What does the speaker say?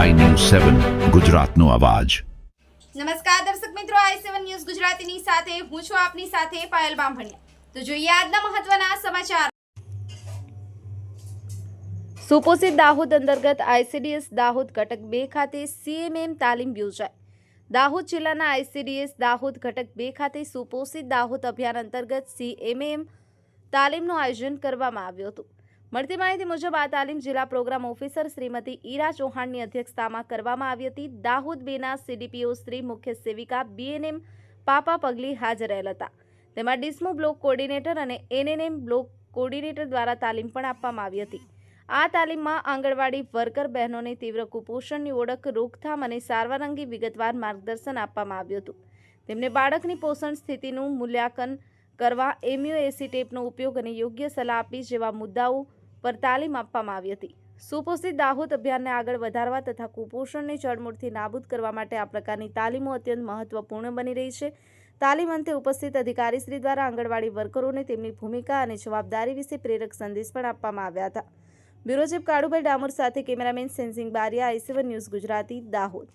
સેવન ગુજરાતનો અવાજ. નમસ્કાર દર્શક મિત્રો આઈ સેવન ન્યૂઝ ગુજરાતીની સાથે, હું છું આપની સાથે પાયલ બામભણિયા. તો જોઈએ આજના મહત્વના સમાચાર. સુપોષિત દાહોદ અંતર્ગત આઈસીડીએસ દાહોદ ઘટક બે ખાતે સીએમએમ તાલીમ યોજાઈ. દાહોદ જિલ્લાના આઈસીડીએસ દાહોદ ઘટક બે ખાતે સુપોષિત દાહોદ અભિયાન અંતર્ગત સીએમએમ તાલીમનું આયોજન કરવામાં આવ્યું હતું. મળતી માહિતી મુજબ આ તાલીમ જિલ્લા પ્રોગ્રામ ઓફિસર શ્રીમતી ઈરા ચૌહાણની અધ્યક્ષતામાં કરવામાં આવી હતી. દાહોદ બેના સીડીપીઓ શ્રી મુખ્ય સેવિકા બીએનએમ પાપા પગલી હાજર રહેલ હતા. તેમાં ડિસ્મો બ્લોક કોર્ડિનેટર અને એનએનએમ બ્લોક કોર્ડિનેટર દ્વારા તાલીમ પણ આપવામાં આવી હતી. આ તાલીમમાં આંગણવાડી વર્કર બહેનોને તીવ્ર કુપોષણની ઓળખ, રોકથામ અને સારવાર અંગે વિગતવાર માર્ગદર્શન આપવામાં આવ્યું હતું. તેમને બાળકની પોષણ સ્થિતિનું મૂલ્યાંકન કરવા એમ્યુએસી ટેપનો ઉપયોગ અને યોગ્ય સલાહ આપી જેવા મુદ્દાઓ પર તાલીમ આપવામાં આવી હતી. સુપોષિત દાહોદ અભિયાનને આગળ વધારવા તથા કુપોષણને જળમૂળથી નાબૂદ કરવા માટે આ પ્રકારની તાલીમો અત્યંત મહત્વપૂર્ણ બની રહી છે. તાલીમ અંતે ઉપસ્થિત અધિકારીશ્રી દ્વારા આંગણવાડી વર્કરોને તેમની ભૂમિકા અને જવાબદારી વિશે પ્રેરક સંદેશ પણ આપવામાં આવ્યા હતા. બ્યુરો કાળુભાઈ ડામોર સાથે cameraman Sensing Baria IC one news Gujarati, Dahod.